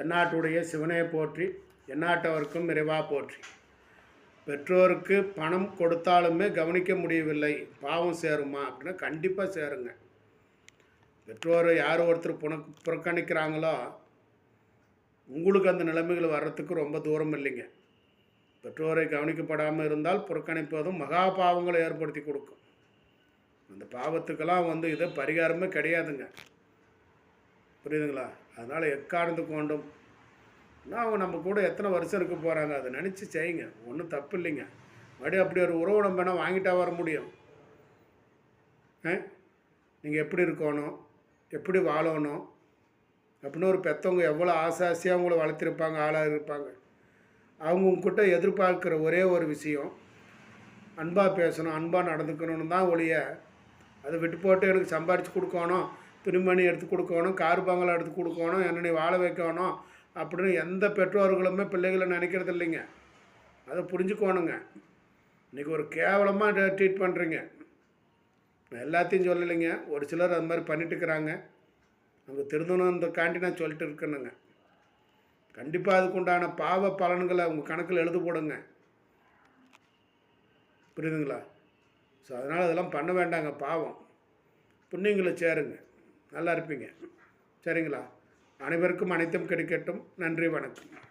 தென்னாட்டுடைய சிவனை போற்றி எந்நாட்டவர்க்கும் நிறைவாக போற்றி. பெற்றோருக்கு பணம் கொடுத்தாலுமே கவனிக்க முடியவில்லை. பாவம் சேருமா? அப்படின்னா கண்டிப்பாக சேருங்க. பெற்றோரை யார் ஒருத்தர் புன புறக்கணிக்கிறாங்களோ உங்களுக்கு அந்த நிலைமைகள் வர்றதுக்கு ரொம்ப தூரம் இல்லைங்க. பெற்றோரை கவனிக்கப்படாமல் இருந்தால் புறக்கணிப்பதும் மகா பாவங்களை ஏற்படுத்தி கொடுக்கும். அந்த பாவத்துக்கெல்லாம் வந்து இது பரிகாரமே கிடையாதுங்க. புரியுதுங்களா? அதனால் எக்காரணத்து கொண்டும்? நான் அவங்க நம்ம கூட எத்தனை வருஷம் இருக்க போகிறாங்க அதை நினச்சி செய்யுங்க. ஒன்றும் தப்பு இல்லைங்க. மறுபடியும் அப்படி ஒரு உறவு நம்ம வேணால் வாங்கிட்டா வர முடியும்? நீங்கள் எப்படி இருக்கணும்? எப்படி வாழணும்? அப்படின்னு ஒரு பெற்றவங்க எவ்வளோ ஆசை ஆசையாக அவங்கள வளர்த்திருப்பாங்க ஆளாக இருப்பாங்க. அவங்க உங்ககிட்ட எதிர்பார்க்குற ஒரே ஒரு விஷயம் அன்பாக பேசணும் அன்பாக நடந்துக்கணும்னு தான் ஒழிய அதை விட்டு போட்டு எனக்கு சம்பாரித்து கொடுக்கணும். துணிமணி எடுத்து கொடுக்கணும் கார் பங்களா எடுத்து கொடுக்கணும் என்னனை வாழ வைக்கணும் அப்படின்னு எந்த பெற்றோர்களுமே பிள்ளைகளை நினைக்கிறது இல்லைங்க. அதை புரிஞ்சுக்கோணுங்க. இன்றைக்கி ஒரு கேவலமாக ட்ரீட் பண்ணுறீங்க நான் எல்லாத்தையும் சொல்லலைங்க. ஒரு சிலர் அது மாதிரி பண்ணிட்டு இருக்கிறாங்க அவங்க திருந்தணுன்றக்காண்டி நான் சொல்லிட்டு இருக்கணுங்க கண்டிப்பாக அதுக்குண்டான பாவ பலன்களை உங்கள் கணக்கில் எழுது போடுங்க. புரியுதுங்களா? ஸோ அதனால் அதெல்லாம் பண்ண வேண்டாங்க பாவம். புண்ணியங்களை சேருங்க. நல்லா இருப்பீங்க. சரிங்களா? அனைவருக்கும் அனைத்தும் கிடைக்கட்டும். நன்றி வணக்கம்.